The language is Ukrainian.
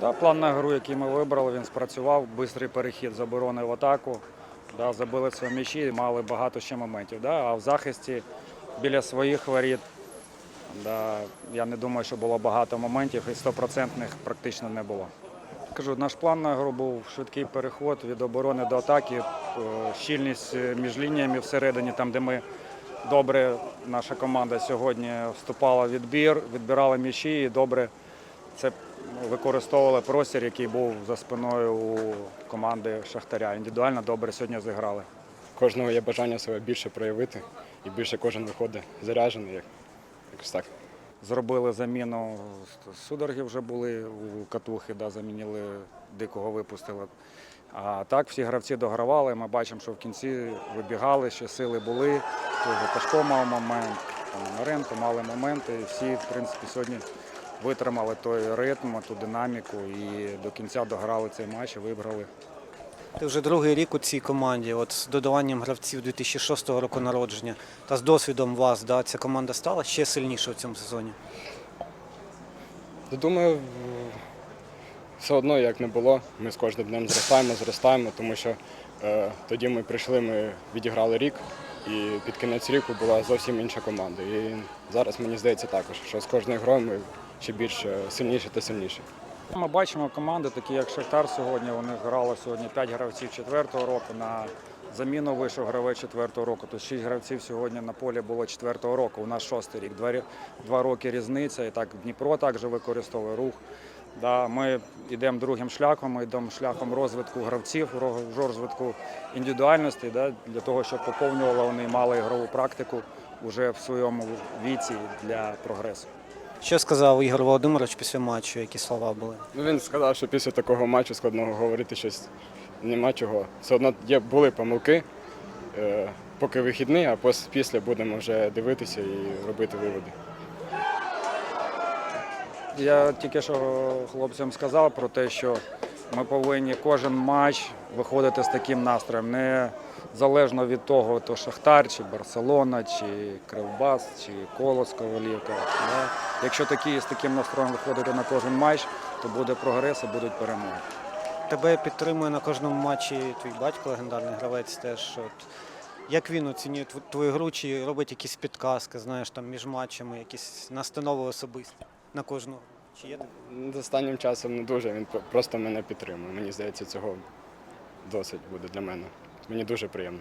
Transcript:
Да, план на гру, який ми вибрали, він спрацював. Бистрий перехід з оборони в атаку. Да, забили свої м'ячі мали багато ще моментів. Да, а в захисті біля своїх воріт. Да, я не думаю, що було багато моментів і стопроцентних практично не було. Кажу, наш план на гру був швидкий переход від оборони до атаки, е, щільність е, між лініями всередині, там, де ми добре, наша команда сьогодні вступала в відбір, відбирала м'ячі і добре це використовували простір, який був за спиною у команди Шахтаря. Індивідуально добре сьогодні зіграли. кожного є бажання себе більше проявити, і більше кожен виходить заряджений, як, якось так. Зробили заміну судороги вже були у катухи, да, замінили дикого випустили. А так всі гравці догравали. Ми бачимо, що в кінці вибігали, ще сили були. Пашко мав момент, Маренко мали моменти. І всі, в принципі, сьогодні витримали той ритм, ту динаміку і до кінця дограли цей матч і виграли. Ти вже другий рік у цій команді. От з додаванням гравців 2006 року народження та з досвідом вас, да, ця команда стала ще сильніше в цьому сезоні. То Думаю, все одно як не було. Ми з кожним днем зростаємо, зростаємо, тому що е, тоді ми прийшли, ми відіграли рік, і під кінець року була зовсім інша команда. І зараз мені здається також, що з кожною грою ми ще більш е, сильніші та сильніші. Ми бачимо команди, такі як Шахтар сьогодні. Вони грали сьогодні 5 гравців четвертого року. На заміну вийшов гравець четвертого року. Тобто 6 гравців сьогодні на полі було четвертого року. У нас шостий рік. Два роки різниця. І так Дніпро також використовує рух. Да, ми йдемо другим шляхом, ми йдемо шляхом розвитку гравців, розвитку індивідуальності, да, для того, щоб поповнювали вони мали ігрову практику вже в своєму віці для прогресу. Що сказав Ігор Володимирович після матчу, які слова були? Ну, він сказав, що після такого матчу складного говорити щось нема чого. Все одно є, були помилки, е, поки вихідний, а після будемо вже дивитися і робити виводи. Я тільки що хлопцям сказав про те, що ми повинні кожен матч виходити з таким настроєм, не залежно від того, то Шахтар, чи Барселона, чи Кривбас, чи Колос Ковалівка. Да? Якщо такі з таким настроєм виходити на кожен матч, то буде прогрес і будуть перемоги. Тебе підтримує на кожному матчі твій батько, легендарний гравець теж. От. Як він оцінює твою гру, чи робить якісь підказки, знаєш, там між матчами, якісь настанови особисті на кожного? Чи є Останнім часом не дуже, він про- просто мене підтримує. Мені здається, цього досить буде для мене. Мені дуже приємно.